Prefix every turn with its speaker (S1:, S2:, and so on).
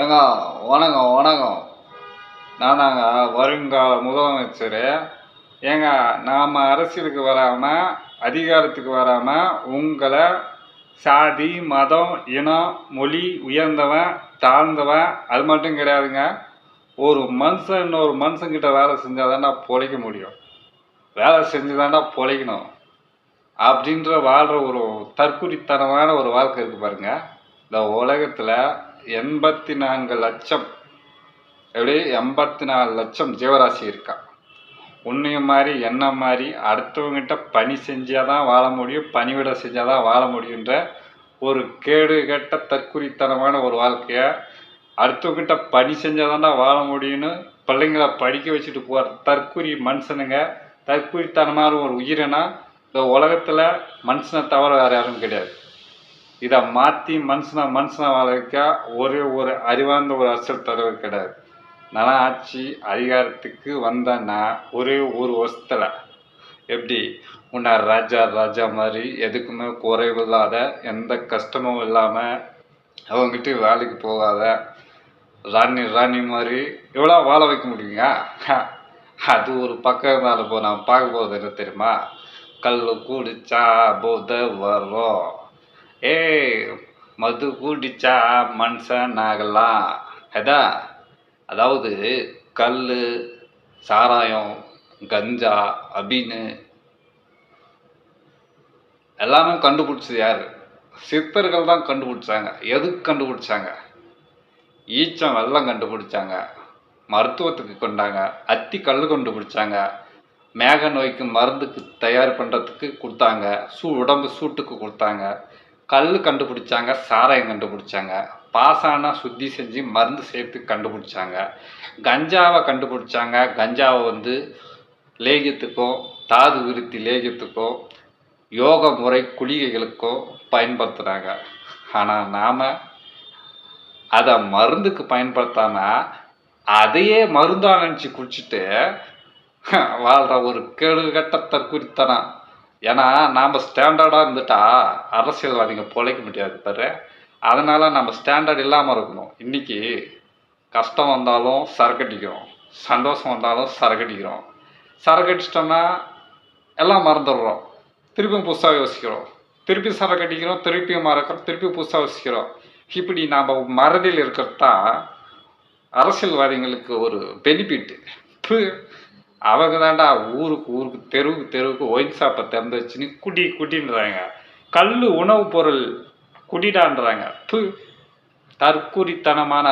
S1: ஏங்க வணக்கம் வணக்கம். நானாங்க வருங்கால முதலமைச்சர். ஏங்க நாம் அரசியலுக்கு வராமல் அதிகாரத்துக்கு வராமல் உங்களை சாதி மதம் இனம் மொழி உயர்ந்தவன் தாழ்ந்தவன் அது மட்டும் கிடையாதுங்க. ஒரு மனுஷன் இன்னொரு மனுஷங்கிட்ட வேலை செஞ்சால் தானே பொழைக்க முடியும். வேலை செஞ்சு தாண்டா பொழைக்கணும். அப்படின்ற வாழ்கிற ஒரு தற்குறித்தனமான ஒரு வாழ்க்கை இருக்குது பாருங்கள் இந்த உலகத்தில் எண்பத்தி நான்கு லட்சம். எப்படி? எண்பத்தி நாலு லட்சம் ஜீவராசி இருக்கா. உன்னையும் மாதிரி என்ன மாதிரி அடுத்தவங்ககிட்ட பணி செஞ்சால் தான் வாழ முடியும் பணிவிட செஞ்சால் தான் வாழ முடியுன்ற ஒரு கேடு கெட்ட தற்குறித்தனமான ஒரு வாழ்க்கையை அடுத்தவங்ககிட்ட பணி செஞ்சால் தான்டா வாழ முடியும்னு பிள்ளைங்கள படிக்க வச்சுட்டு போகிற தற்குறி மனுஷனுங்க. தற்குறித்தனமான ஒரு உயிரினா இந்த உலகத்தில் மனுஷனை தவிர வேறு யாரும் கிடையாது. இதை மாற்றி மனுஷனை மனுஷனை வாழ வைக்க ஒரே ஒரு அறிவார்ந்த ஒரு அரசியல் தலைவர் கிடையாது. நான் ஆட்சி அதிகாரத்துக்கு வந்தேன்னா ஒரே ஒரு வருஷத்தில் எப்படி? உன்னை ராஜா ராஜா மாதிரி எதுக்குமே குறைவு இல்லாத எந்த கஷ்டமும் இல்லாமல் அவங்ககிட்ட வேலைக்கு போகாத ராணி ராணி மாதிரி எவ்வளோ வாழ வைக்க முடியுங்க? அது ஒரு பக்கம் இருந்தாலும் போ நான் பார்க்க போகிறது என்ன தெரியுமா? கல் குடிச்சா போதை வரும். ஏய் மது குடிச்சா மனுஷன் ஆகலாம் அதான் அதாவது கல் சாராயம் கஞ்சா அப்படின்னு எல்லாமே கண்டுபிடிச்சது யார்? சித்தர்கள் தான் கண்டுபிடிச்சாங்க. எதுக்கு கண்டுபிடிச்சாங்க? ஈச்சம் வெள்ளம் கண்டுபிடிச்சாங்க. மருத்துவத்துக்கு கொண்டாங்க. அத்தி கல் கண்டுபிடிச்சாங்க. மேக நோய்க்கு மருந்துக்கு தயார் பண்ணுறதுக்கு கொடுத்தாங்க. சூ உடம்பு சூட்டுக்கு கொடுத்தாங்க. கல் கண்டுபிடிச்சாங்க சாராயம் கண்டுபிடிச்சாங்க பாசானா சுத்தி செஞ்சு மருந்து சேர்த்து கண்டுபிடிச்சாங்க. கஞ்சாவை கண்டுபிடிச்சாங்க. கஞ்சாவை வந்து லேகியத்துக்கும் தாது விருத்தி லேகியத்துக்கும் யோக முறை குளிகைகளுக்கும் பயன்படுத்துகிறாங்க ஆனால் நாம் அதை மருந்துக்கு பயன்படுத்தாமல் அதையே மருந்தாக நினச்சி குடிச்சிட்டு வாழ்கிற ஒரு கேடுகட்ட தற்குறித்தனம் ஏன்னா நாம் ஸ்டாண்டர்டாக இருந்துட்டா அரசியல்வாதிங்க பொழைக்க முடியாது பாரு. அதனால் நம்ம ஸ்டாண்டர்ட் இல்லாமல் இருக்கணும். இன்றைக்கி கஷ்டம் வந்தாலும் சரக்கடிக்கிறோம். சந்தோஷம் வந்தாலும் சரக்கடிக்கிறோம். சரக்கடிச்சிட்டோம்னா எல்லாம் மறந்துடுறோம். திருப்பியும் புதுசாக யோசிக்கிறோம். திருப்பி சரக்கடிக்கிறோம் திருப்பியும் மறக்கிறோம் திருப்பி புதுசாக யோசிக்கிறோம். இப்படி நாம் மறதியில் இருக்கிறது தான் அரசியல்வாதிகளுக்கு ஒரு பெனிஃபிட்டு அவங்க தாண்டா ஊருக்கு ஊருக்கு தெருவுக்கு தெருவுக்கு ஒயின் ஷாப்பை திறந்து வச்சுன்னு குடி குடின்றாங்க. கல் உணவுப் பொருள் குடிடான்றாங்க. தற்குறித்தனமான